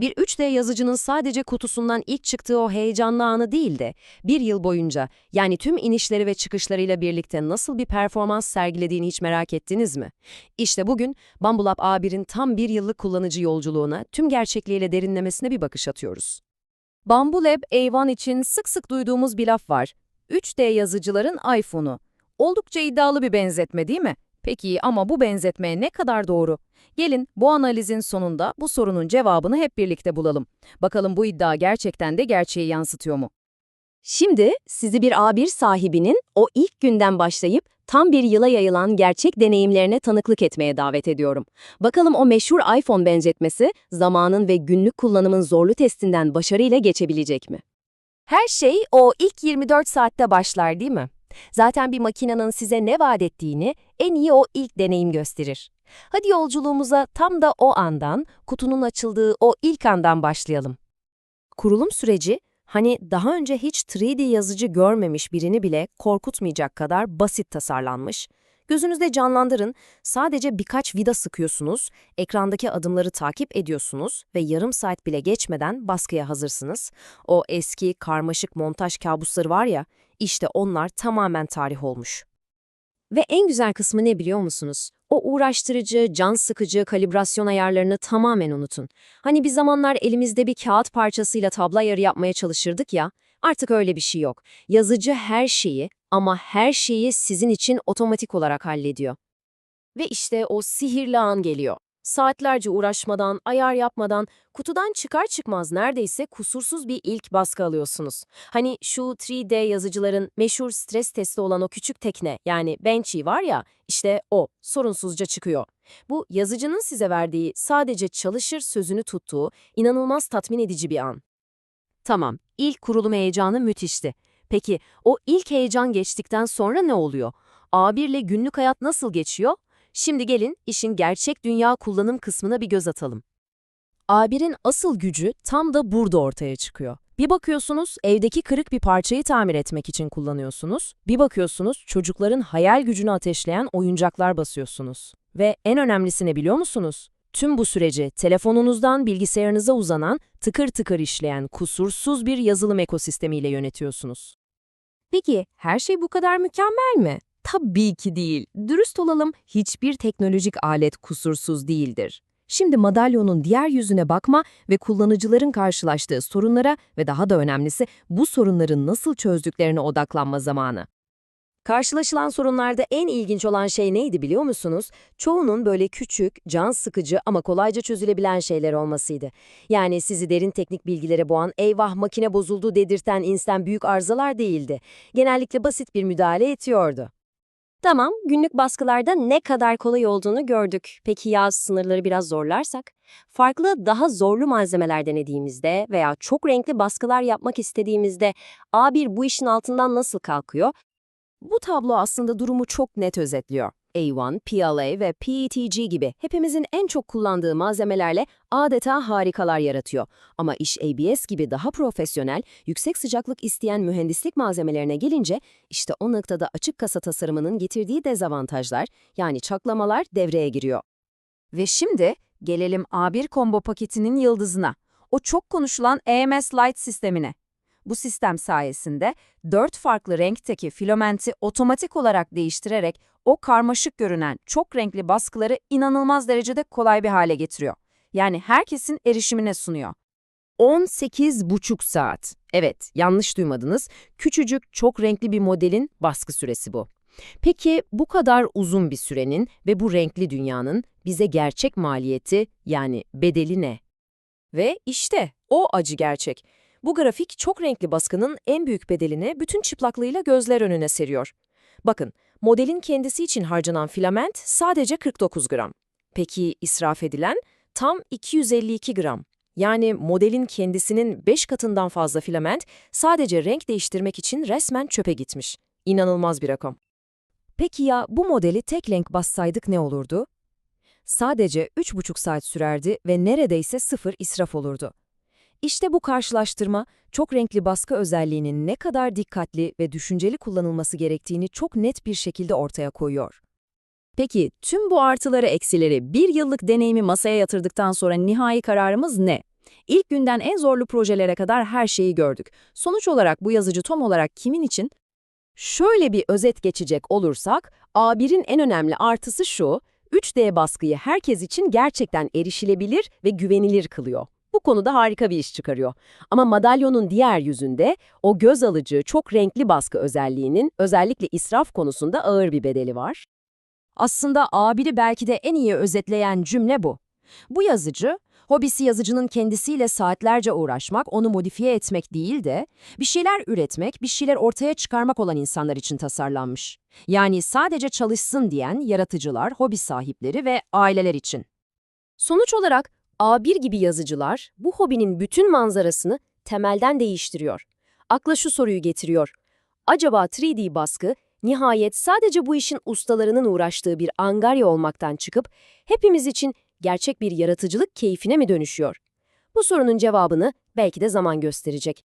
Bir 3D yazıcının sadece kutusundan ilk çıktığı o heyecanlı anı değil de bir yıl boyunca yani tüm inişleri ve çıkışlarıyla birlikte nasıl bir performans sergilediğini hiç merak ettiniz mi? İşte bugün Bambulab A1'in tam bir yıllık kullanıcı yolculuğuna tüm gerçekliğiyle derinlemesine bir bakış atıyoruz. Bambulab A1 için sık sık duyduğumuz bir laf var. 3D yazıcıların iPhone'u. Oldukça iddialı bir benzetme değil mi? Peki ama bu benzetme ne kadar doğru? Gelin bu analizin sonunda bu sorunun cevabını hep birlikte bulalım. Bakalım bu iddia gerçekten de gerçeği yansıtıyor mu? Şimdi sizi bir A1 sahibinin o ilk günden başlayıp tam bir yıla yayılan gerçek deneyimlerine tanıklık etmeye davet ediyorum. Bakalım o meşhur iPhone benzetmesi zamanın ve günlük kullanımın zorlu testinden başarıyla geçebilecek mi? Her şey o ilk 24 saatte başlar değil mi? Zaten bir makinenin size ne vaat ettiğini en iyi o ilk deneyim gösterir. Hadi yolculuğumuza tam da o andan, kutunun açıldığı o ilk andan başlayalım. Kurulum süreci, hani daha önce hiç 3D yazıcı görmemiş birini bile korkutmayacak kadar basit tasarlanmış. Gözünüzde canlandırın, sadece birkaç vida sıkıyorsunuz, ekrandaki adımları takip ediyorsunuz ve yarım saat bile geçmeden baskıya hazırsınız. O eski, karmaşık montaj kabusları var ya, işte onlar tamamen tarih olmuş. Ve en güzel kısmı ne biliyor musunuz? O uğraştırıcı, can sıkıcı kalibrasyon ayarlarını tamamen unutun. Hani bir zamanlar elimizde bir kağıt parçasıyla tablo ayarı yapmaya çalışırdık ya, artık öyle bir şey yok. Yazıcı her şeyi ama her şeyi sizin için otomatik olarak hallediyor. Ve işte o sihirli an geliyor. Saatlerce uğraşmadan, ayar yapmadan, kutudan çıkar çıkmaz neredeyse kusursuz bir ilk baskı alıyorsunuz. Hani şu 3D yazıcıların meşhur stres testi olan o küçük tekne yani Benchy var ya, işte o sorunsuzca çıkıyor. Bu yazıcının size verdiği sadece çalışır sözünü tuttuğu inanılmaz tatmin edici bir an. Tamam, ilk kurulum heyecanı müthişti. Peki o ilk heyecan geçtikten sonra ne oluyor? A1 ile günlük hayat nasıl geçiyor? Şimdi gelin işin gerçek dünya kullanım kısmına bir göz atalım. A1'in asıl gücü tam da burada ortaya çıkıyor. Bir bakıyorsunuz evdeki kırık bir parçayı tamir etmek için kullanıyorsunuz. Bir bakıyorsunuz çocukların hayal gücünü ateşleyen oyuncaklar basıyorsunuz. Ve en önemlisi ne biliyor musunuz? Tüm bu süreci telefonunuzdan bilgisayarınıza uzanan, tıkır tıkır işleyen kusursuz bir yazılım ekosistemiyle yönetiyorsunuz. Peki her şey bu kadar mükemmel mi? Tabii ki değil. Dürüst olalım, hiçbir teknolojik alet kusursuz değildir. Şimdi madalyonun diğer yüzüne bakma ve kullanıcıların karşılaştığı sorunlara ve daha da önemlisi bu sorunların nasıl çözdüklerine odaklanma zamanı. Karşılaşılan sorunlarda en ilginç olan şey neydi biliyor musunuz? Çoğunun böyle küçük, can sıkıcı ama kolayca çözülebilen şeyler olmasıydı. Yani sizi derin teknik bilgilere boğan, eyvah makine bozuldu dedirten insten büyük arızalar değildi. Genellikle basit bir müdahale yetiyordu. Tamam, günlük baskılarda ne kadar kolay olduğunu gördük. Peki ya sınırları biraz zorlarsak? Farklı, daha zorlu malzemeler denediğimizde veya çok renkli baskılar yapmak istediğimizde A1 bu işin altından nasıl kalkıyor? Bu tablo aslında durumu çok net özetliyor. A1, PLA ve PETG gibi hepimizin en çok kullandığı malzemelerle adeta harikalar yaratıyor. Ama iş ABS gibi daha profesyonel, yüksek sıcaklık isteyen mühendislik malzemelerine gelince işte o noktada açık kasa tasarımının getirdiği dezavantajlar yani çaklamalar devreye giriyor. Ve şimdi gelelim A1 combo paketinin yıldızına. O çok konuşulan EMS Light sistemine. Bu sistem sayesinde dört farklı renkteki filamenti otomatik olarak değiştirerek o karmaşık görünen çok renkli baskıları inanılmaz derecede kolay bir hale getiriyor. Yani herkesin erişimine sunuyor. 18,5 saat. Evet, yanlış duymadınız. Küçücük, çok renkli bir modelin baskı süresi bu. Peki bu kadar uzun bir sürenin ve bu renkli dünyanın bize gerçek maliyeti yani bedeli ne? Ve işte o acı gerçek. Bu grafik çok renkli baskının en büyük bedelini bütün çıplaklığıyla gözler önüne seriyor. Bakın, modelin kendisi için harcanan filament sadece 49 gram. Peki israf edilen? Tam 252 gram. Yani modelin kendisinin 5 katından fazla filament sadece renk değiştirmek için resmen çöpe gitmiş. İnanılmaz bir rakam. Peki ya bu modeli tek renk bassaydık ne olurdu? Sadece 3,5 saat sürerdi ve neredeyse sıfır israf olurdu. İşte bu karşılaştırma, çok renkli baskı özelliğinin ne kadar dikkatli ve düşünceli kullanılması gerektiğini çok net bir şekilde ortaya koyuyor. Peki tüm bu artıları eksileri bir yıllık deneyimi masaya yatırdıktan sonra nihai kararımız ne? İlk günden en zorlu projelere kadar her şeyi gördük. Sonuç olarak bu yazıcı Tom olarak kimin için? Şöyle bir özet geçecek olursak, A1'in en önemli artısı şu, 3D baskıyı herkes için gerçekten erişilebilir ve güvenilir kılıyor. Bu konuda harika bir iş çıkarıyor. Ama madalyonun diğer yüzünde o göz alıcı, çok renkli baskı özelliğinin özellikle israf konusunda ağır bir bedeli var. Aslında A1'i belki de en iyi özetleyen cümle bu. Bu yazıcı, hobisi yazıcının kendisiyle saatlerce uğraşmak, onu modifiye etmek değil de bir şeyler üretmek, bir şeyler ortaya çıkarmak olan insanlar için tasarlanmış. Yani sadece çalışsın diyen yaratıcılar, hobi sahipleri ve aileler için. Sonuç olarak A1 gibi yazıcılar bu hobinin bütün manzarasını temelden değiştiriyor. Akla şu soruyu getiriyor. Acaba 3D baskı nihayet sadece bu işin ustalarının uğraştığı bir angarya olmaktan çıkıp hepimiz için gerçek bir yaratıcılık keyfine mi dönüşüyor? Bu sorunun cevabını belki de zaman gösterecek.